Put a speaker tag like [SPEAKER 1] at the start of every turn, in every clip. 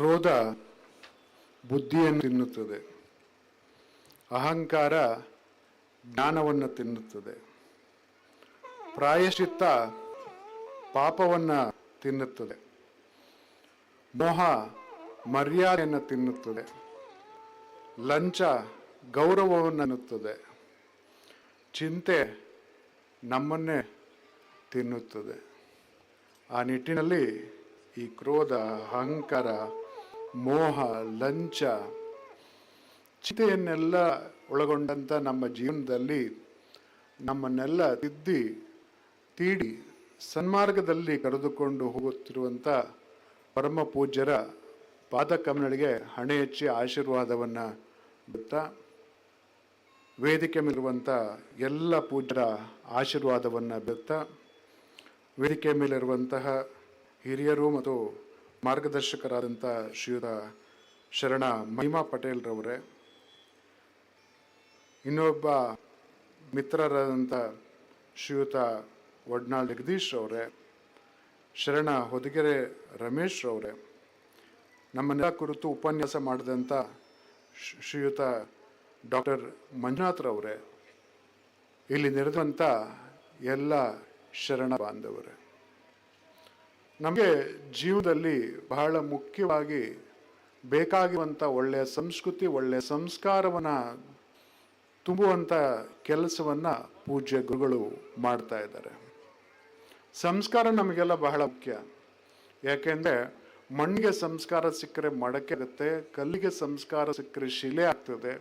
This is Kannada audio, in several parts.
[SPEAKER 1] ಕ್ರೋಧ ಬುದ್ಧಿಯನ್ನು ತಿನ್ನುತ್ತದೆ. ಅಹಂಕಾರ ಜ್ಞಾನವನ್ನು ತಿನ್ನುತ್ತದೆ. ಪ್ರಾಯಶ್ಚಿತ್ತ ಪಾಪವನ್ನು ತಿನ್ನುತ್ತದೆ. ಮೋಹ ಮರ್ಯಾದೆಯನ್ನು ತಿನ್ನುತ್ತದೆ. ಲಂಚ ಗೌರವವನ್ನು ಅನ್ನುತ್ತದೆ ಚಿಂತೆ ನಮ್ಮನ್ನೇ ತಿನ್ನುತ್ತದೆ. ಆ ನಿಟ್ಟಿನಲ್ಲಿ ಈ ಕ್ರೋಧ, ಅಹಂಕಾರ ಮೋಹ, ಲಂಚ, ಚಿತೆಯನ್ನೆಲ್ಲ ಒಳಗೊಂಡಂಥ ನಮ್ಮ ಜೀವನದಲ್ಲಿ ನಮ್ಮನ್ನೆಲ್ಲ ತಿದ್ದಿ, ತೀಡಿ, ಸನ್ಮಾರ್ಗದಲ್ಲಿ ಕರೆದುಕೊಂಡು ಹೋಗುತ್ತಿರುವಂಥ ಪರಮ ಪೂಜ್ಯರ ಪಾದಕಮಗಳಿಗೆ ಹಣೆ ಹೆಚ್ಚಿ ಆಶೀರ್ವಾದವನ್ನು ಬಿಡ್ತಾ ವೇದಿಕೆ ಮೇಲಿರುವಂಥ ಎಲ್ಲ ಪೂಜ್ಯರ ಆಶೀರ್ವಾದವನ್ನು ಬೆತ್ತ ವೇದಿಕೆ ಮೇಲಿರುವಂತಹ ಹಿರಿಯರು ಮತ್ತು ಮಾರ್ಗದರ್ಶಕರಾದಂಥ ಶ್ರೀಯುತ ಶರಣ ಮಹಿಮಾ ಪಟೇಲ್ರವರೇ, ಇನ್ನೊಬ್ಬ ಮಿತ್ರರಾದಂಥ ಶ್ರೀಯುತ ಒಡ್ನಾಳ್ ಜಗದೀಶ್ ಅವರೇ ಶರಣ ಹೊದಗೆರೆ ರಮೇಶ್ ರವರೇ, ನಮ್ಮನ್ನೆಲ್ಲ ಕುರಿತು ಉಪನ್ಯಾಸ ಮಾಡಿದಂಥ ಶ್ರೀಯುತ ಡಾಕ್ಟರ್ ಮಂಜುನಾಥ್ರವರೇ ಇಲ್ಲಿ ನೆರೆದಂಥ ಎಲ್ಲ ಶರಣ ಬಾಂಧವರೇ. ನಮಗೆ ಜೀವದಲ್ಲಿ ಬಹಳ ಮುಖ್ಯವಾಗಿ ಬೇಕಾಗಿರುವಂಥ ಒಳ್ಳೆಯ ಸಂಸ್ಕೃತಿ, ಒಳ್ಳೆಯ ಸಂಸ್ಕಾರವನ್ನು ತುಂಬುವಂಥ ಕೆಲಸವನ್ನು ಪೂಜ್ಯ ಗುರುಗಳು ಮಾಡ್ತಾ ಇದ್ದಾರೆ. ಸಂಸ್ಕಾರ ನಮಗೆಲ್ಲ ಬಹಳ ಮುಖ್ಯ. ಯಾಕೆಂದರೆ ಮಣ್ಣಿಗೆ ಸಂಸ್ಕಾರ ಸಿಕ್ಕರೆ ಮಡಕೆ ಆಗುತ್ತೆ, ಕಲ್ಲಿಗೆ ಸಂಸ್ಕಾರ ಸಿಕ್ಕರೆ ಶಿಲೆ ಆಗ್ತದೆ,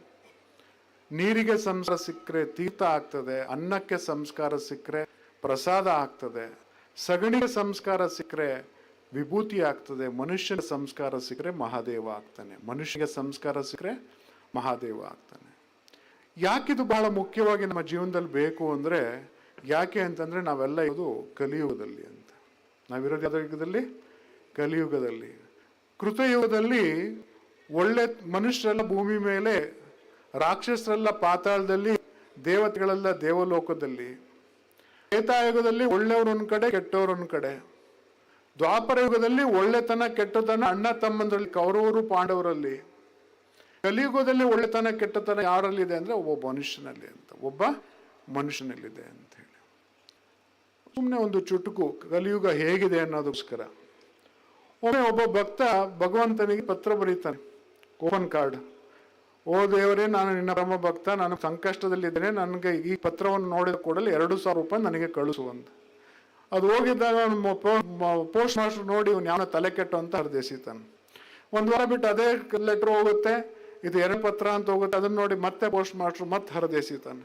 [SPEAKER 1] ನೀರಿಗೆ ಸಂಸ್ಕಾರ ಸಿಕ್ಕರೆ ತೀರ್ಥ ಆಗ್ತದೆ, ಅನ್ನಕ್ಕೆ ಸಂಸ್ಕಾರ ಸಿಕ್ಕರೆ ಪ್ರಸಾದ ಆಗ್ತದೆ. ಸಗಣಿಗೆ ಸಂಸ್ಕಾರ ಸಿಕ್ಕರೆ ವಿಭೂತಿ ಆಗ್ತದೆ, ಮನುಷ್ಯನ ಸಂಸ್ಕಾರ ಸಿಕ್ಕರೆ ಮಹಾದೇವ ಆಗ್ತಾನೆ. ಮನುಷ್ಯನಿಗೆ ಸಂಸ್ಕಾರ ಸಿಕ್ಕರೆ ಮಹಾದೇವ ಆಗ್ತಾನೆ. ಯಾಕಿದು ಬಹಳ ಮುಖ್ಯವಾಗಿ ನಮ್ಮ ಜೀವನದಲ್ಲಿ ಬೇಕು ಅಂದರೆ, ಯಾಕೆ ಅಂತಂದರೆ ನಾವೆಲ್ಲ ಇದು ಕಲಿಯುಗದಲ್ಲಿ ಅಂತ. ನಾವಿರೋದು ಯಾವ ಯುಗದಲ್ಲಿ? ಕಲಿಯುಗದಲ್ಲಿ. ಕೃತಯುಗದಲ್ಲಿ ಒಳ್ಳೆ ಮನುಷ್ಯರೆಲ್ಲ ಭೂಮಿ ಮೇಲೆ, ರಾಕ್ಷಸರೆಲ್ಲ ಪಾತಾಳದಲ್ಲಿ, ದೇವತೆಗಳೆಲ್ಲ ದೇವಲೋಕದಲ್ಲಿ ತ್ರೇತಾಯುಗದಲ್ಲಿ ಒಳ್ಳೆಯವರು ಒಂದ್ ಕಡೆ, ಕೆಟ್ಟವರು ಕಡೆ. ದ್ವಾಪರ ಯುಗದಲ್ಲಿ ಒಳ್ಳೆತನ, ಕೆಟ್ಟತನ, ಅಣ್ಣ ತಮ್ಮಂದ್ರಲ್ಲಿ, ಕೌರವರು ಪಾಂಡವರಲ್ಲಿ. ಕಲಿಯುಗದಲ್ಲಿ ಒಳ್ಳೆತನ, ಕೆಟ್ಟತನ ಯಾರಲ್ಲಿದೆ ಅಂದ್ರೆ ಒಬ್ಬ ಮನುಷ್ಯನಲ್ಲಿ ಅಂತ, ಒಬ್ಬ ಮನುಷ್ಯನಲ್ಲಿದೆ ಅಂತ ಹೇಳಿ. ಸುಮ್ಮನೆ ಒಂದು ಚುಟುಕು, ಕಲಿಯುಗ ಹೇಗಿದೆ ಅನ್ನೋದಕ್ಕೋಸ್ಕರ. ಒಮ್ಮೆ ಒಬ್ಬ ಭಕ್ತ ಭಗವಂತನಿಗೆ ಪತ್ರ ಬರೀತಾನೆ ಓಪನ್ ಕಾರ್ಡ್ ಓ ದೇವರೇ, ನಾನು ನಿನ್ನ ಪರಮ ಭಕ್ತ, ನಾನು ಸಂಕಷ್ಟದಲ್ಲಿದ್ದೇನೆ, ನನಗೆ ಈ ಪತ್ರವನ್ನು ನೋಡಿದ ಕೂಡಲೇ ಎರಡು ಸಾವಿರ ರೂಪಾಯಿ ನನಗೆ ಕಳಿಸು ಅಂತ. ಅದು ಹೋಗಿದ್ದಾಗ ಪೋಸ್ಟ್ ಮಾಸ್ಟರ್ ನೋಡಿ ಇವನು ಯಾವ ತಲೆ ಕೆಟ್ಟು ಅಂತ ಹರಿದೆಸಿತಾನೆ. ಒಂದು ವಾರ ಬಿಟ್ಟು ಅದೇ ಲೆಟ್ರ್ ಹೋಗುತ್ತೆ, ಇದು ಎರಡು ಪತ್ರ ಅಂತ ಹೋಗುತ್ತೆ, ಅದನ್ನ ನೋಡಿ ಮತ್ತೆ ಪೋಸ್ಟ್ ಮಾಸ್ಟರ್ ಮತ್ತೆ ಹರಿದೆಸಿತಾನೆ.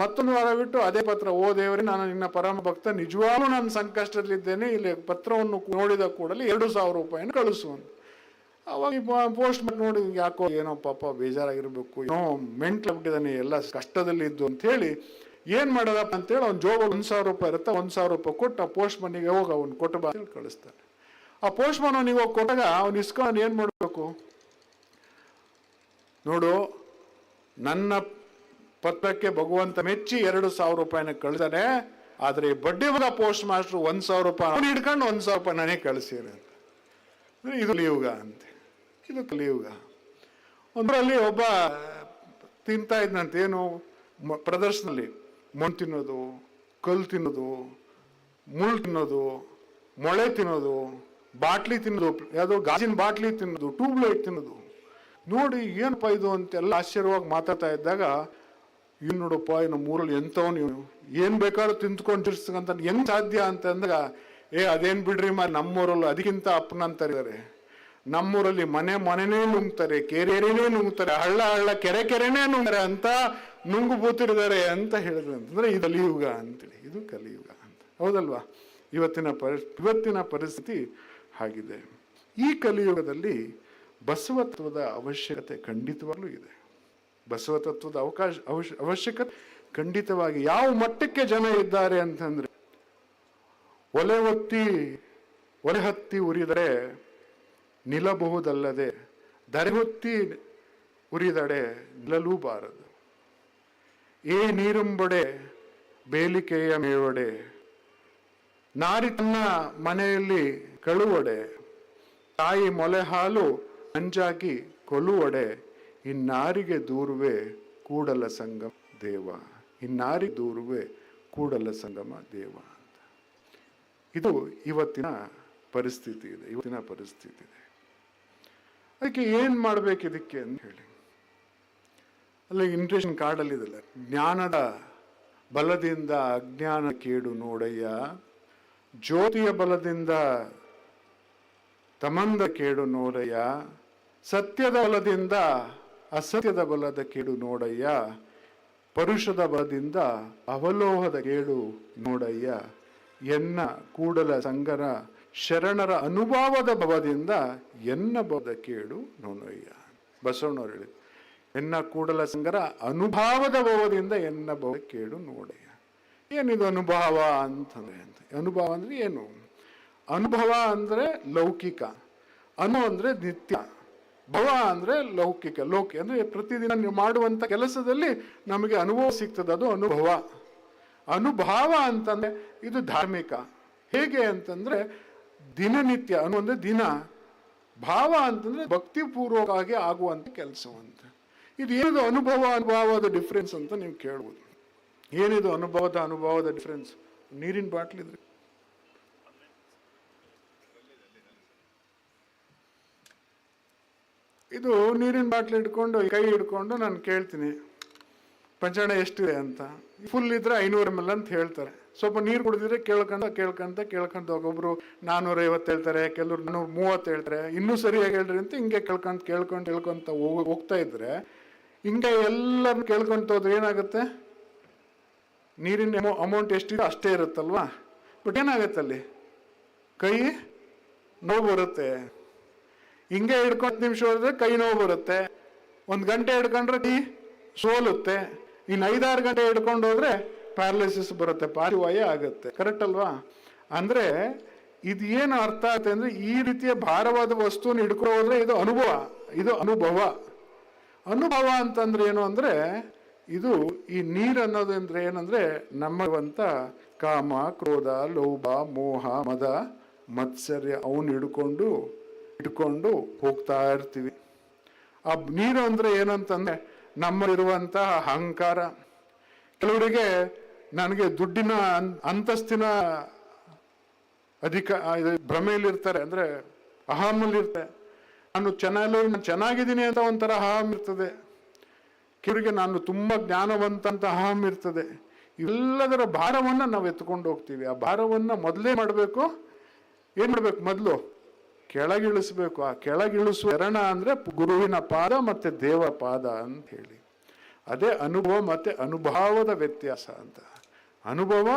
[SPEAKER 1] ಮತ್ತೊಂದು ವಾರ ಬಿಟ್ಟು ಅದೇ ಪತ್ರ, ಓ ದೇವರೇ, ನಾನು ನಿನ್ನ ಪರಮ ಭಕ್ತ, ನಿಜವಾಗ್ಲೂ ನಾನು ಸಂಕಷ್ಟದಲ್ಲಿದ್ದೇನೆ, ಇಲ್ಲಿ ಪತ್ರವನ್ನು ನೋಡಿದ ಕೂಡಲೇ ಎರಡು ಸಾವಿರ ರೂಪಾಯಿಯನ್ನು ಕಳಿಸು ಅಂತ. ಅವಾಗ ಪೋಸ್ಟ್ ಮಾಡಿ ನೋಡಿ ಯಾಕೋ ಏನೋ ಪಾಪ ಬೇಜಾರಾಗಿರ್ಬೇಕು, ಏನೋ ಮೆಂಟ್ಲ ಬಿಟ್ಟಿದ್ದಾನೆ ಎಲ್ಲ ಕಷ್ಟದಲ್ಲಿ ಇದ್ದು ಅಂತ ಹೇಳಿ ಏನ್ ಮಾಡೋದಪ್ಪ ಅಂತೇಳಿ ಅವ್ನ ಜೋಬ್ ಒಂದು ಸಾವಿರ ರೂಪಾಯಿ ಇರುತ್ತೆ, ಒಂದು ಸಾವಿರ ರೂಪಾಯಿ ಕೊಟ್ಟು ಆ ಪೋಸ್ಟ್ ಮನಿಗೆ ಹೋಗಿ ಅವ್ನು ಕೊಟ್ಟು ಬಾ ಕಳಿಸ್ತಾನೆ. ಆ ಪೋಸ್ಟ್ ಮನ್ ಅವನಿಗೆ ಹೋಗಿ ಕೊಟ್ಟಾಗ ಅವ್ನು ಇಸ್ಕೊಂಡು ಏನು ಮಾಡಬೇಕು? ನೋಡು, ನನ್ನ ಪತ್ರಕ್ಕೆ ಭಗವಂತ ಮೆಚ್ಚಿ ಎರಡು ಸಾವಿರ ರೂಪಾಯಿನ ಕಳ್ದಾನೆ ಆದರೆ ಬಡ್ಡಿ ಪೋಸ್ಟ್ ಮಾಸ್ಟರ್ ಒಂದ್ ಸಾವಿರ ರೂಪಾಯಿ ಅವ್ನು ಹಿಡ್ಕೊಂಡು ಒಂದ್ ಸಾವಿರ ರೂಪಾಯಿ ನನಗೆ ಕಳಿಸಿರಿ ಅಂತ. ಅಂದ್ರೆ ಇದು ಯುಗ ಅಂತ. ಇದು ಕಲಿಯುಗ. ಒಂದರಲ್ಲಿ ಒಬ್ಬ ತಿಂತಾ ಇದ್ದಂತೆ ಏನು ಪ್ರದರ್ಶನದಲ್ಲಿ. ಮಣ್ಣು ತಿನ್ನೋದು, ಕಲ್ಲು ತಿನ್ನೋದು, ಮುಳ್ಳು ತಿನ್ನೋದು, ಮೊಳೆ ತಿನ್ನೋದು, ಬಾಟ್ಲಿ ತಿನ್ನೋದು, ಯಾವುದೋ ಗಾಜಿನ ಬಾಟ್ಲಿ ತಿನ್ನೋದು, ಟ್ಯೂಬ್ಲೈಟ್ ತಿನ್ನೋದು. ನೋಡಿ ಏನಪ್ಪ ಇದು ಅಂತೆಲ್ಲ ಆಶ್ಚರ್ಯವಾಗಿ ಮಾತಾಡ್ತಾ ಇದ್ದಾಗ ಇವ್ ನೋಡಪ್ಪ ಇನ್ನು ಮೂರಲ್ಲಿ ಎಂಥವನು ಇವನು. ಏನು ಬೇಕಾದ್ರೂ ತಿಂದ್ಕೊಂಡಿರ್ಸಂತ ಹೆಂಗ್ ಸಾಧ್ಯ ಅಂತ ಅಂದಾಗ, ಏ, ಅದೇನು ಬಿಡ್ರಿ ಮ, ನಮ್ಮೂರಲ್ಲೂ ಅದಕ್ಕಿಂತ ಅಪ್ಪನ ಅಂತಾರೆ ನಮ್ಮೂರಲ್ಲಿ ಮನೆ ಮನೆನೇ ನುಂಗ್ತಾರೆ ಕೆರೆನೇ ನುಂಗ್ತಾರೆ, ಹಳ್ಳ ಹಳ್ಳ ಕೆರೆ ಕೆರೆನೇ ನುಂಗ್ತಾರೆ ಅಂತ ನುಂಗು ಬೂತಿರ್ತಾರೆ ಅಂತ ಹೇಳಿದ್ರು ಅಂತಂದ್ರೆ ಇದು ಕಲಿಯುಗ ಅಂತೇಳಿ, ಇದು ಕಲಿಯುಗ ಅಂತ. ಹೌದಲ್ವಾ? ಇವತ್ತಿನ ಪರಿ, ಇವತ್ತಿನ ಪರಿಸ್ಥಿತಿ ಆಗಿದೆ ಈ ಕಲಿಯುಗದಲ್ಲಿ ಬಸವತ್ವದ ಅವಶ್ಯಕತೆ ಖಂಡಿತವಾಗ್ಲೂ ಇದೆ. ಬಸವತತ್ವದ ಅವಕಾಶ ಅವಶ್ಯ ಅವಶ್ಯಕತೆ ಖಂಡಿತವಾಗಿ. ಯಾವ ಮಟ್ಟಕ್ಕೆ ಜನ ಇದ್ದಾರೆ ಅಂತಂದ್ರೆ, ಒಲೆ ಒತ್ತಿ, ಒಲೆ ಹತ್ತಿ ಉರಿದರೆ ನಿಲ್ಲಬಹುದಲ್ಲದೆ ದರೆಹೊತ್ತಿ ಉರಿದಡೆ ನಿಲ್ಲಲೂಬಾರದು. ಏ ನೀರುಂಬೊಡೆ, ಬೇಲಿಕೆಯ ಮೇವಡೆ, ನಾರಿ ತನ್ನ ಮನೆಯಲ್ಲಿ ಕಳುವಡೆ, ತಾಯಿ ಮೊಲೆ ಹಾಲು ಅಂಜಾಗಿ ಕೊಲುವಡೆ ಇನ್ನಾರಿಗೆ ದೂರುವೆ ಕೂಡಲ ಸಂಗಮ ದೇವ ಇನ್ನಾರಿ ದೂರುವೆ ಕೂಡಲ ಸಂಗಮ ದೇವ ಇದು ಇವತ್ತಿನ ಪರಿಸ್ಥಿತಿ ಇದೆ, ಇವತ್ತಿನ ಪರಿಸ್ಥಿತಿ ಇದೆ. ಅದಕ್ಕೆ ಏನ್ ಮಾಡ್ಬೇಕು ಇದಕ್ಕೆ ಅಂತ ಹೇಳಿ. ಅಲ್ಲ ಕಾರ್ಡ್ ಅಲ್ಲಿ ಇದೆಲ್ಲ. ಜ್ಞಾನದ ಬಲದಿಂದ ಅಜ್ಞಾನ ಕೇಡು ನೋಡಯ್ಯ. ಜ್ಯೋತಿಯ ಬಲದಿಂದ ತಮಂದ ಕೇಡು ನೋಡಯ್ಯ. ಸತ್ಯದ ಬಲದಿಂದ ಅಸತ್ಯದ ಬಲದ ಕೇಡು ನೋಡಯ್ಯ. ಪರುಷದ ಬಲದಿಂದ ಅವಲೋಹದ ಕೇಡು ನೋಡಯ್ಯ. ಎನ್ನ, ಕೂಡಲ, ಸಂಗರ ಶರಣರ ಅನುಭವದ ಭವದಿಂದ ಎನ್ನ ಬದ ಕೇಡು ಬಸವಣ್ಣ ಬಸವಣ್ಣವ್ರು ಹೇಳಿದ್ರು, ಎನ್ನ ಕೂಡಲ ಸಂಗರ ಅನುಭವದ ಭವದಿಂದ ಎನ್ನ ಬವ ಕೇಡು ನೋಡಯ್ಯ. ಏನಿದು ಅನುಭವ ಅಂತಂದ್ರೆ ಅಂತ. ಅನುಭವ ಅಂದ್ರೆ ಏನು? ಅನುಭವ ಅಂದ್ರೆ ಲೌಕಿಕ. ಅನು ಅಂದ್ರೆ ನಿತ್ಯ. ಭವ ಅಂದ್ರೆ ಲೌಕಿಕ. ಲೌಕಿ ಅಂದ್ರೆ ಪ್ರತಿದಿನ ನೀವು ಮಾಡುವಂತ ಕೆಲಸದಲ್ಲಿ ನಮಗೆ ಅನುಭವ ಸಿಗ್ತದೆ, ಅದು ಅನುಭವ. ಅನುಭವ ಅಂತಂದ್ರೆ ಇದು ಧಾರ್ಮಿಕ. ಹೇಗೆ ಅಂತಂದ್ರೆ ದಿನನಿತ್ಯ ಅನು ಅಂದ್ರೆ ದಿನ, ಭಾವ ಅಂತಂದ್ರೆ ಭಕ್ತಿಪೂರ್ವಕವಾಗಿ ಆಗುವಂತ ಕೆಲಸವಂತ. ಇದು ಏನಿದು ಅನುಭವ, ಅನುಭವದ ಡಿಫ್ರೆನ್ಸ್ ಅಂತ ನೀವು ಕೇಳ್ಬೋದು. ಏನಿದು ಅನುಭವದ ಅನುಭವದ ಡಿಫ್ರೆನ್ಸ್ ನೀರಿನ ಬಾಟ್ಲಿದ್ರೆ ಇದು ನೀರಿನ ಬಾಟ್ಲಿ ಇಟ್ಕೊಂಡು ಕೈ ಹಿಡ್ಕೊಂಡು ನಾನು ಕೇಳ್ತೀನಿ. ಪಂಚಾಣ ಎಷ್ಟಿದೆ ಅಂತ. ಫುಲ್ ಇದ್ರೆ ಐನೂರು ಎಂ ಎಲ್ ಅಂತ ಹೇಳ್ತಾರೆ. ಸ್ವಲ್ಪ ನೀರು ಕುಡಿದಿದ್ರೆ ಕೇಳ್ಕೊಂತ ಕೇಳ್ಕೊಂತ ಕೇಳ್ಕೊಂತ ಒಬ್ಬೊಬ್ರು ನಾನೂರ ಐವತ್ತು ಹೇಳ್ತಾರೆ, ಕೆಲವ್ರು ನಾನೂರ ಮೂವತ್ತು ಹೇಳ್ತಾರೆ, ಇನ್ನೂ ಸರಿಯಾಗಿ ಹೇಳ್ರಿ ಅಂತ ಹಿಂಗೆ ಕೇಳ್ಕೊಂತ ಕೇಳ್ಕೊಂಡು ಕೇಳ್ಕೊಂತ ಹೋಗ್- ಹೋಗ್ತಾ ಇದ್ರೆ ಹಿಂಗೆ ಎಲ್ಲ ಕೇಳ್ಕೊಂತ ಹೋದ್ರೆ ಏನಾಗುತ್ತೆ? ನೀರಿನ ಅಮೌಂಟ್ ಎಷ್ಟಿದೆ ಅಷ್ಟೇ ಇರುತ್ತಲ್ವಾ? ಬಟ್ ಏನಾಗುತ್ತೆ ಅಲ್ಲಿ? ಕೈ ನೋವು ಬರುತ್ತೆ. ಹಿಂಗೆ ಹಿಡ್ಕೊಂಡು ನಿಮಿಷ ಹೋದ್ರೆ ಕೈ ನೋವು ಬರುತ್ತೆ. ಒಂದು ಗಂಟೆ ಹಿಡ್ಕೊಂಡ್ರೆ ಕೈ ಸೋಲುತ್ತೆ. ಇನ್ನು ಐದಾರು ಗಂಟೆ ಹಿಡ್ಕೊಂಡು ಹೋದ್ರೆ ಪ್ಯಾರಲಿಸಿಸ್ ಬರುತ್ತೆ ಪಾರಿವಾಯ ಆಗುತ್ತೆ. ಕರೆಕ್ಟ್ ಅಲ್ವಾ? ಅಂದ್ರೆ ಇದು ಏನು ಅರ್ಥ ಆಗುತ್ತೆ ಅಂದ್ರೆ ಈ ರೀತಿಯ ಭಾರವಾದ ವಸ್ತುವನ್ನು ಹಿಡ್ಕೊಂಡು ಹೋದ್ರೆ ಇದು ಅನುಭವ ಇದು ಅನುಭವ. ಅನುಭವ ಅಂತಂದ್ರೆ ಏನು ಅಂದ್ರೆ ಇದು ಈ ನೀರು ಅನ್ನೋದು ಅಂದ್ರೆ ಏನಂದ್ರೆ ನಮ್ಮವಂತ ಕಾಮ, ಕ್ರೋಧ, ಲೋಭ, ಮೋಹ, ಮದ, ಮತ್ಸರ್ಯ ಅವನ್ನ ಹಿಡ್ಕೊಂಡು ಹಿಡ್ಕೊಂಡು ಹೋಗ್ತಾ ಇರ್ತೀವಿ. ಆ ನೀರು ಅಂದ್ರೆ ಏನಂತಂದ್ರೆ ನಮ್ಮಲ್ಲಿರುವಂತಹ ಅಹಂಕಾರ. ಕೆಲವರಿಗೆ ನನಗೆ ದುಡ್ಡಿನ ಅಂತಸ್ತಿನ ಅಧಿಕ ಭ್ರಮೆಯಲ್ಲಿರ್ತಾರೆ. ಅಂದ್ರೆ ಅಹಮಲ್ಲಿರ್ತಾರೆ ನಾನು ಚೆನ್ನಾಗಿ, ನಾನು ಚೆನ್ನಾಗಿದ್ದೀನಿ ಅಂತ ಒಂಥರ ಅಹಂ ಇರ್ತದೆ. ಕೆಲವರಿಗೆ ನಾನು ತುಂಬ ಜ್ಞಾನವಂತ ಅಂತ ಅಹಂ ಇರ್ತದೆ. ಎಲ್ಲದರ ಭಾರವನ್ನ ನಾವು ಎತ್ಕೊಂಡು ಹೋಗ್ತೀವಿ. ಆ ಭಾರವನ್ನ ಮೊದಲೇ ಮಾಡಬೇಕು. ಏನು ಮಾಡಬೇಕು ಮೊದಲು? ಕೆಳಗಿಳಿಸ್ಬೇಕು. ಆ ಕೆಳಗಿಳಿಸುವ ಶರಣ ಅಂದರೆ ಗುರುವಿನ ಪಾದ ಮತ್ತೆ ದೇವ ಪಾದ ಅಂತ ಹೇಳಿ. ಅದೇ ಅನುಭವ ಮತ್ತು ಅನುಭವದ ವ್ಯತ್ಯಾಸ ಅಂತ. ಅನುಭವ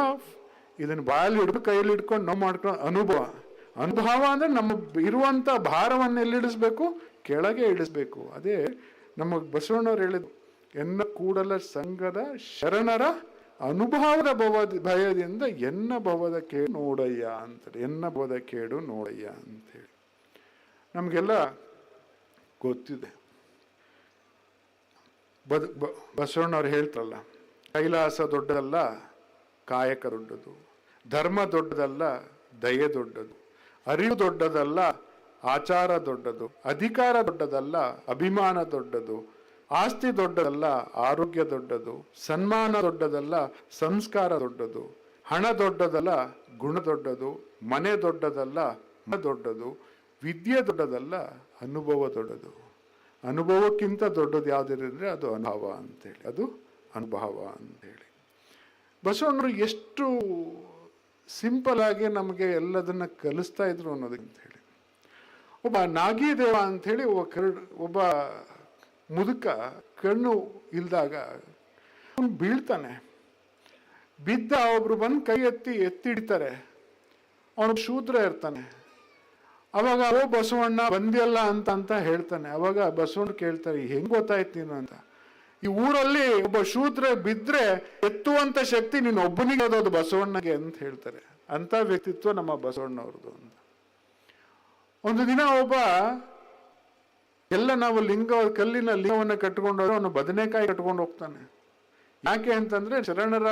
[SPEAKER 1] ಇದನ್ನು ಬಾಯಲ್ಲಿ ಹಿಡ್ದು ಕೈಯಲ್ಲಿ ಹಿಡ್ಕೊಂಡು ನಾವು ಮಾಡ್ಕೊಂಡು ಅನುಭವ. ಅನುಭವ ಅಂದರೆ ನಮ್ಮ ಇರುವಂಥ ಭಾರವನ್ನು ಎಲ್ಲಿಡಿಸ್ಬೇಕು ಕೆಳಗೆ ಇಳಿಸ್ಬೇಕು. ಅದೇ ನಮ್ಮ ಬಸವಣ್ಣವ್ರು ಹೇಳಿದ್ರು ಎನ್ನ ಕೂಡಲ ಸಂಘದ ಶರಣರ ಅನುಭವದ ಭವ ಭಯದಿಂದ ಎನ್ನ ಭವದ ಕೇಡು ನೋಡಯ್ಯ ಅಂತ ಎನ್ನ ಭವದ ಕೇಡು ನೋಡಯ್ಯ ಅಂತೇಳಿ. ನಮಗೆಲ್ಲ ಗೊತ್ತಿದೆ. ಬದ್ ಬಸವಣ್ಣವ್ರು ಹೇಳ್ತಾರಲ್ಲ, ಕೈಲಾಸ ದೊಡ್ಡದಲ್ಲ ಕಾಯಕ ದೊಡ್ಡದು, ಧರ್ಮ ದೊಡ್ಡದಲ್ಲ ದಯೆ ದೊಡ್ಡದು, ಅರಿವು ದೊಡ್ಡದಲ್ಲ ಆಚಾರ ದೊಡ್ಡದು, ಅಧಿಕಾರ ದೊಡ್ಡದಲ್ಲ ಅಭಿಮಾನ ದೊಡ್ಡದು, ಆಸ್ತಿ ದೊಡ್ಡದಲ್ಲ ಆರೋಗ್ಯ ದೊಡ್ಡದು, ಸನ್ಮಾನ ದೊಡ್ಡದಲ್ಲ ಸಂಸ್ಕಾರ ದೊಡ್ಡದು, ಹಣ ದೊಡ್ಡದಲ್ಲ ಗುಣ ದೊಡ್ಡದು, ಮನೆ ದೊಡ್ಡದಲ್ಲ ದೊಡ್ಡದು, ವಿದ್ಯೆ ದೊಡ್ಡದಲ್ಲ ಅನುಭವ ದೊಡ್ಡದು. ಅನುಭವಕ್ಕಿಂತ ದೊಡ್ಡದು ಯಾವುದಿದ್ರೆ ಅದು ಅನುಭವ ಅಂತೇಳಿ. ಅದು ಅನುಭವ ಅಂತೇಳಿ. ಬಸವಣ್ಣರು ಎಷ್ಟು ಸಿಂಪಲ್ ಆಗಿ ನಮಗೆ ಎಲ್ಲದನ್ನ ಕಲಿಸ್ತಾ ಇದ್ರು ಅನ್ನೋದು ಅಂತ ಹೇಳಿ ಒಬ್ಬ ನಾಗಿದೇವ ಅಂಥೇಳಿ ಒಬ್ಬ ಕರಡ್ ಒಬ್ಬ ಮುದುಕ ಕಣ್ಣು ಇಲ್ದಾಗ ಅವನು ಬೀಳ್ತಾನೆ. ಬಿದ್ದ ಒಬ್ರು ಬಂದು ಕೈ ಎತ್ತಿ ಎತ್ತಿಡ್ತಾರೆ. ಅವನು ಶೂದ್ರ ಇರ್ತಾನೆ. ಅವಾಗ, ಓ ಬಸವಣ್ಣ, ಬಂದಿಯಲ್ಲ ಅಂತ ಅಂತ ಹೇಳ್ತಾನೆ. ಅವಾಗ ಬಸವಣ್ಣ ಕೇಳ್ತಾರೆ, ಹೆಂಗ್ ಗೊತ್ತಾಯ್ತು ನೀನು ಅಂತ? ಈ ಊರಲ್ಲಿ ಒಬ್ಬ ಶೂದ್ರ ಬಿದ್ರೆ ಎತ್ತುವಂತ ಶಕ್ತಿ ನೀನು ಒಬ್ಬನಿಗೆ ಅದೋದು ಬಸವಣ್ಣಗೆ ಅಂತ ಹೇಳ್ತಾರೆ. ಅಂತ ವ್ಯಕ್ತಿತ್ವ ನಮ್ಮ ಬಸವಣ್ಣವ್ರದ್ದು ಅಂತ. ಒಂದು ದಿನ ಒಬ್ಬ, ಎಲ್ಲ ನಾವು ಲಿಂಗ ಕಲ್ಲಿನ ಲಿಂಗವನ್ನು ಕಟ್ಕೊಂಡು ಅವನು ಬದನೆಕಾಯಿ ಕಟ್ಕೊಂಡು ಹೋಗ್ತಾನೆ. ಯಾಕೆ ಅಂತಂದ್ರೆ, ಶರಣರ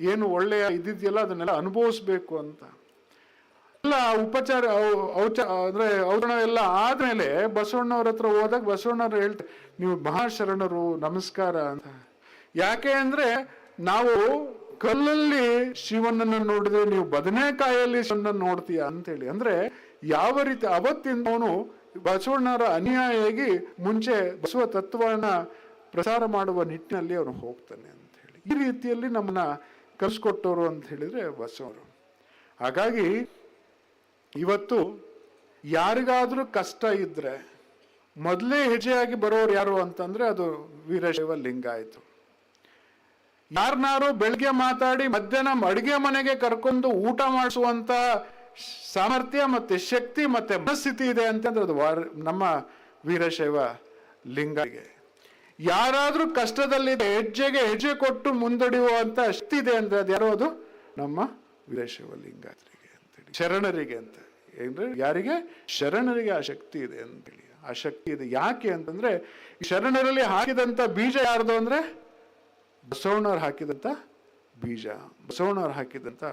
[SPEAKER 1] ಏನು ಒಳ್ಳೆಯ ಇದ್ದಿದೆಯಲ್ಲ ಅದನ್ನೆಲ್ಲ ಅನುಭವಿಸ್ಬೇಕು ಅಂತ. ಎಲ್ಲ ಉಪಚಾರ ಔಚ, ಅಂದ್ರೆ ಔತಣ ಎಲ್ಲ ಆದ್ಮೇಲೆ ಬಸವಣ್ಣವ್ರ ಹತ್ರ ಹೋದಾಗ ಬಸವಣ್ಣವ್ರು ಹೇಳ್ತಾರೆ ನೀವು ಮಹಾಶರಣರು, ನಮಸ್ಕಾರ ಅಂತ. ಯಾಕೆ ಅಂದ್ರೆ ನಾವು ಕಲ್ಲಲ್ಲಿ ಶಿವನನ್ನ ನೋಡಿದ್ರೆ ನೀವು ಬದನೆಕಾಯಲ್ಲಿ ಶಿವನನ್ನು ನೋಡ್ತೀಯ ಅಂತೇಳಿ. ಅಂದ್ರೆ ಯಾವ ರೀತಿ ಅವತ್ತಿಂದ ಅವನು ಬಸವಣ್ಣರ ಅನುಯಾಯಿಯಾಗಿ ಮುಂಚೆ ಬಸವ ತತ್ವನ ಪ್ರಸಾರ ಮಾಡುವ ನಿಟ್ಟಿನಲ್ಲಿ ಅವನು ಹೋಗ್ತಾನೆ ಅಂತ ಹೇಳಿ ಈ ರೀತಿಯಲ್ಲಿ ನಮ್ಮನ್ನ ಕಲಿಸ್ಕೊಟ್ಟವರು ಅಂತ ಹೇಳಿದ್ರೆ ಬಸವರು. ಹಾಗಾಗಿ ಇವತ್ತು ಯಾರಿಗಾದ್ರೂ ಕಷ್ಟ ಇದ್ರೆ ಮೊದಲೇ ಹೆಜ್ಜೆಯಾಗಿ ಬರೋರು ಯಾರು ಅಂತಂದ್ರೆ ಅದು ವೀರಶೈವ ಲಿಂಗಾಯತು ಯಾರನ್ನಾರು ಬೆಳಗ್ಗೆ ಮಾತಾಡಿ ಮಧ್ಯಾಹ್ನ ಅಡುಗೆ ಮನೆಗೆ ಕರ್ಕೊಂಡು ಊಟ ಮಾಡಿಸುವಂತ ಸಾಮರ್ಥ್ಯ ಮತ್ತೆ ಶಕ್ತಿ ಮತ್ತೆ ಮನಸ್ಥಿತಿ ಇದೆ ಅಂತಂದ್ರೆ ಅದು ವಾರ- ನಮ್ಮ ವೀರಶೈವ ಲಿಂಗಗೆ ಯಾರಾದರೂ ಕಷ್ಟದಲ್ಲಿದೆ ಹೆಜ್ಜೆಗೆ ಹೆಜ್ಜೆ ಕೊಟ್ಟು ಮುಂದಡಿಯುವಂತ ಶಕ್ತಿ ಇದೆ ಅಂದ್ರೆ ಅದು ಯಾರೋ ಅದು? ನಮ್ಮ ವೀರಶೈವ ಲಿಂಗಾತ್ರಿಗೆ ಅಂತೇಳಿ ಶರಣರಿಗೆ ಅಂತ ಅಂದ್ರೆ ಯಾರಿಗೆ? ಶರಣರಿಗೆ ಆ ಶಕ್ತಿ ಇದೆ ಅಂತೇಳಿ ಆ ಶಕ್ತಿ ಇದೆ ಯಾಕೆ ಅಂತಂದ್ರೆ ಶರಣರಲ್ಲಿ ಹಾಕಿದಂತ ಬೀಜ ಯಾರ್ದು ಅಂದ್ರೆ? ಬಸವಣ್ಣವ್ರು ಹಾಕಿದಂತ ಬೀಜ. ಬಸವಣ್ಣವ್ರು ಹಾಕಿದಂತ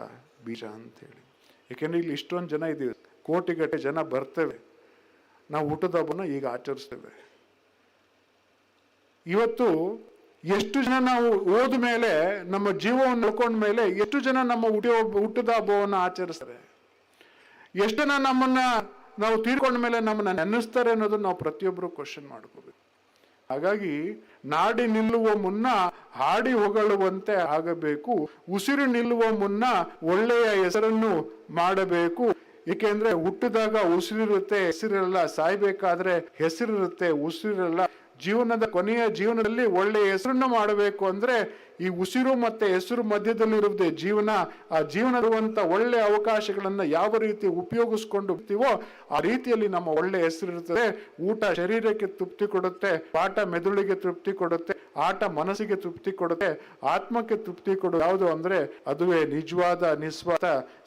[SPEAKER 1] ಬೀಜ ಅಂತೇಳಿ ಯಾಕೆಂದ್ರೆ ಇಲ್ಲಿ ಇಷ್ಟೊಂದು ಜನ ಇದ್ದೀವಿ. ಕೋಟಿಗಟ್ಟೆ ಜನ ಬರ್ತೇವೆ. ನಾವು ಊಟದ ಹಬ್ಬನ ಈಗ ಆಚರಿಸ್ತೇವೆ. ಇವತ್ತು ಎಷ್ಟು ಜನ ನಾವು ಓದ ಮೇಲೆ, ನಮ್ಮ ಜೀವವನ್ನು ನೋಡ್ಕೊಂಡ ಮೇಲೆ ಎಷ್ಟು ಜನ ನಮ್ಮ ಹುಟ್ಟದ ಹಬ್ಬವನ್ನು ಆಚರಿಸ್ತಾರೆ? ಎಷ್ಟು ಜನ ನಮ್ಮನ್ನ ನಾವು ತೀರ್ಕೊಂಡ ಮೇಲೆ ನಮ್ಮನ್ನ ನೆನೆಸ್ತಾರೆ ಅನ್ನೋದನ್ನ ನಾವು ಪ್ರತಿಯೊಬ್ಬರು ಕ್ವಶನ್ ಮಾಡ್ಕೋಬೇಕು. ಹಾಗಾಗಿ ನಾಡಿ ನಿಲ್ಲುವ ಮುನ್ನ ಹಾಡಿ ಹೊಗಳುವಂತೆ ಆಗಬೇಕು. ಉಸಿರು ನಿಲ್ಲುವ ಮುನ್ನ ಒಳ್ಳೆಯ ಹೆಸರನ್ನು ಮಾಡಬೇಕು. ಏಕೆಂದ್ರೆ ಹುಟ್ಟಿದಾಗ ಉಸಿರಿರುತ್ತೆ, ಹೆಸರಿರಲ್ಲ. ಸಾಯ್ಬೇಕಾದ್ರೆ ಹೆಸರಿರುತ್ತೆ, ಉಸಿರಿರಲ್ಲ. ಜೀವನದ ಕೊನೆಯ ಜೀವನದಲ್ಲಿ ಒಳ್ಳೆಯ ಹೆಸರನ್ನು ಮಾಡಬೇಕು ಅಂದ್ರೆ ಈ ಉಸಿರು ಮತ್ತೆ ಹೆಸರು ಮಧ್ಯದಲ್ಲಿರುವುದೇ ಜೀವನ, ಆ ಜೀವನ ಇರುವಂಥ ಒಳ್ಳೆ ಅವಕಾಶಗಳನ್ನ ಯಾವ ರೀತಿ ಉಪಯೋಗಿಸ್ಕೊಂಡು ಆ ರೀತಿಯಲ್ಲಿ ನಮ್ಮ ಒಳ್ಳೆ ಹೆಸರು ಇರ್ತದೆ ಊಟ ಶರೀರಕ್ಕೆ ತೃಪ್ತಿ ಕೊಡುತ್ತೆ, ಪಾಠ ಮೆದುಳಿಗೆ ತೃಪ್ತಿ ಕೊಡುತ್ತೆ, ಆಟ ಮನಸ್ಸಿಗೆ ತೃಪ್ತಿ ಕೊಡುತ್ತೆ, ಆತ್ಮಕ್ಕೆ ತೃಪ್ತಿ ಕೊಡು, ಯಾವುದು ಅಂದ್ರೆ ಅದುವೇ ನಿಜವಾದ, ನಿಸ್ವಾರ್ಥ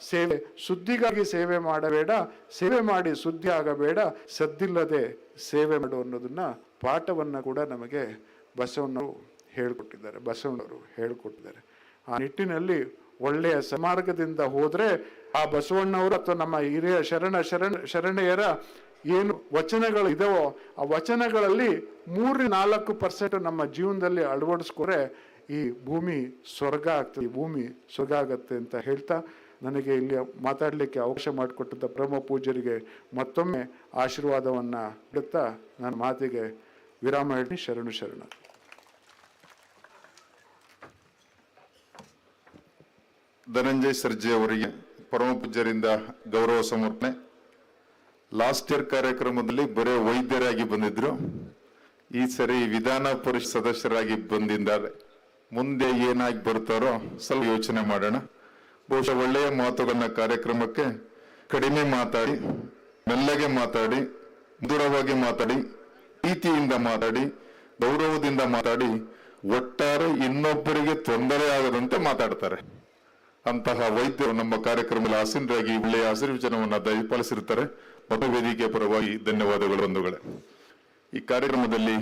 [SPEAKER 1] ಸೇವೆ. ಸುದ್ದಿಗಾಗಿ ಸೇವೆ ಮಾಡಬೇಡ, ಸೇವೆ ಮಾಡಿ ಸುದ್ದಿ ಆಗಬೇಡ, ಸದ್ದಿಲ್ಲದೆ ಸೇವೆ ಮಾಡು ಅನ್ನೋದನ್ನ ಪಾಠವನ್ನ ಕೂಡ ನಮಗೆ ಬಸವಣ್ಣವರು ಹೇಳ್ಕೊಟ್ಟಿದ್ದಾರೆ, ಬಸವಣ್ಣವರು ಹೇಳ್ಕೊಟ್ಟಿದ್ದಾರೆ. ಆ ನಿಟ್ಟಿನಲ್ಲಿ ಒಳ್ಳೆಯ ಸಮಾರ್ಗದಿಂದ ಹೋದರೆ ಆ ಬಸವಣ್ಣವರು ಅಥವಾ ನಮ್ಮ ಹಿರಿಯ ಶರಣ ಶರಣ ಶರಣೆಯರ ಏನು ವಚನಗಳು ಇದಾವೋ ಆ ವಚನಗಳಲ್ಲಿ ಮೂರರಿಂದ ನಾಲ್ಕು ಪರ್ಸೆಂಟ್ ನಮ್ಮ ಜೀವನದಲ್ಲಿ ಅಳವಡಿಸ್ಕೊರೆ ಈ ಭೂಮಿ ಸ್ವರ್ಗ ಆಗ್ತದೆ, ಈ ಭೂಮಿ ಸ್ವರ್ಗ ಆಗತ್ತೆ ಅಂತ ಹೇಳ್ತಾ ನನಗೆ ಇಲ್ಲಿ ಮಾತಾಡಲಿಕ್ಕೆ ಅವಕಾಶ ಮಾಡಿಕೊಟ್ಟಂತ ಬ್ರಹ್ಮ ಪೂಜರಿಗೆ ಮತ್ತೊಮ್ಮೆ ಆಶೀರ್ವಾದವನ್ನು ಬಿಡುತ್ತಾ ನನ್ನ ಮಾತಿಗೆ ವಿರಾಮ ಹೇಳಿ ಶರಣು, ಶರಣ.
[SPEAKER 2] ಧನಂಜಯ್ ಸರ್ಜೆ ಅವರಿಗೆ ಪರಮ ಪೂಜ್ಯರಿಂದ ಗೌರವ ಸಮರ್ಪಣೆ. ಲಾಸ್ಟ್ ಇಯರ್ ಕಾರ್ಯಕ್ರಮದಲ್ಲಿ ಬರೇ ವೈದ್ಯರಾಗಿ ಬಂದಿದ್ರು. ಈ ಸರಿ ವಿಧಾನ ಪರಿಷತ್ ಸದಸ್ಯರಾಗಿ ಬಂದಿದ್ದಾರೆ. ಮುಂದೆ ಏನಾಗಿ ಬರ್ತಾರೋ ಸ್ವಲ್ಪ ಯೋಚನೆ ಮಾಡೋಣ. ಬಹುಶಃ ಒಳ್ಳೆಯ ಮಾತುಗಳನ್ನ ಕಾರ್ಯಕ್ರಮಕ್ಕೆ ಕಡಿಮೆ ಮಾತಾಡಿ, ಮೆಲ್ಲಗೆ ಮಾತಾಡಿ ದೂರವಾಗಿ ಮಾತಾಡಿ, ಪ್ರೀತಿಯಿಂದ ಮಾತಾಡಿ, ಗೌರವದಿಂದ ಮಾತಾಡಿ, ಒಟ್ಟಾರೆ ಇನ್ನೊಬ್ಬರಿಗೆ ತೊಂದರೆ ಆಗದಂತೆ ಮಾತಾಡ್ತಾರೆ. ಅಂತಹ ವೈದ್ಯರು ನಮ್ಮ ಕಾರ್ಯಕ್ರಮದಲ್ಲಿ ಆಸೀನರಾಗಿ ಒಳ್ಳೆಯ ಆಶೀರ್ವಚನವನ್ನು ದಯಪಾಲಿಸಿರ್ತಾರೆ ಮತ್ತು ವೇದಿಕೆಯ ಪರವಾಗಿ ಧನ್ಯವಾದಗಳು ಬಂಧುಗಳೇ. ಈ ಕಾರ್ಯಕ್ರಮದಲ್ಲಿ